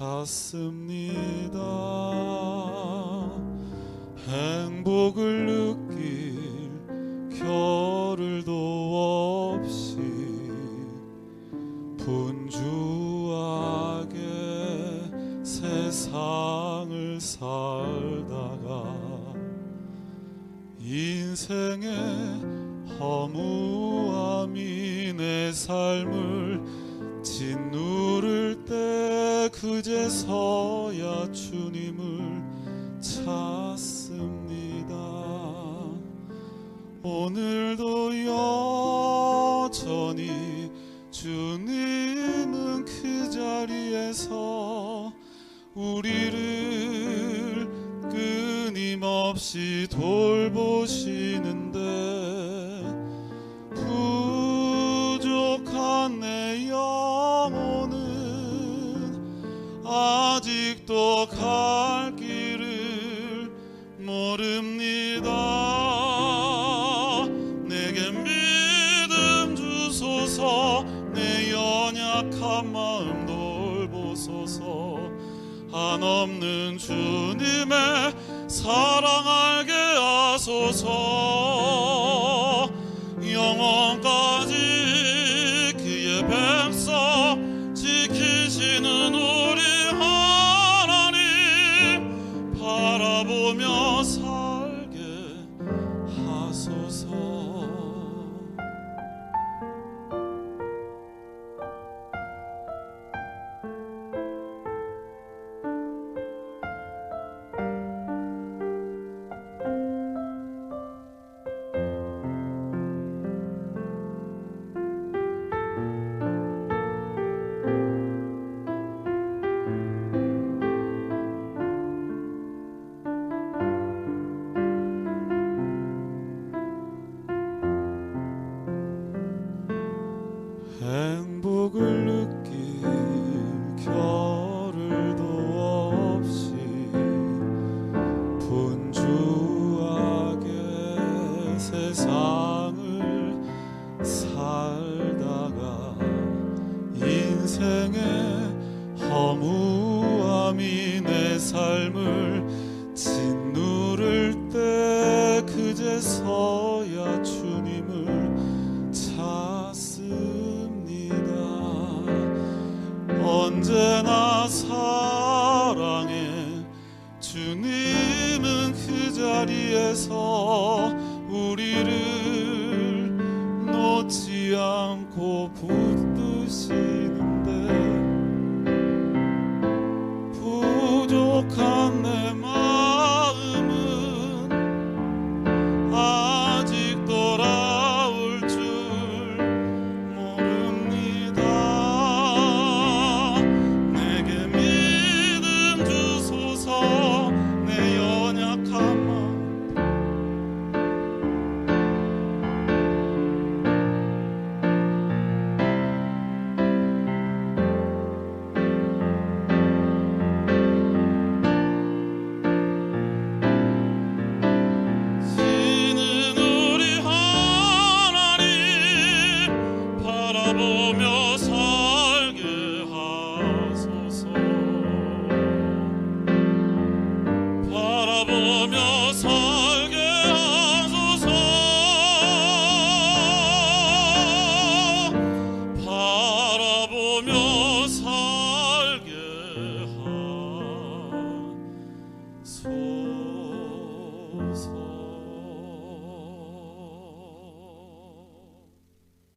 찾습니다. 행복을 느낄 겨를도 없이 분주하게 세상을 살다가 인생의 허무함이 내 삶을 짓누를 때 그제서야 주님을 찾습니다. 오늘도 여전히 주님은 그 자리에서 우리를 끊임없이 돌보시 모릅니다. 내게 믿음 주소서 내 연약한 마음 돌보소서 한없는 주님의 사랑 알게 하소서 분주하게 세상을 살다가 인생의 허무함이 내 삶을 짓누를 때 그제서야 주님을 찾습니다. 언제나 사 자리에서 우리를 놓지 않고 붙드시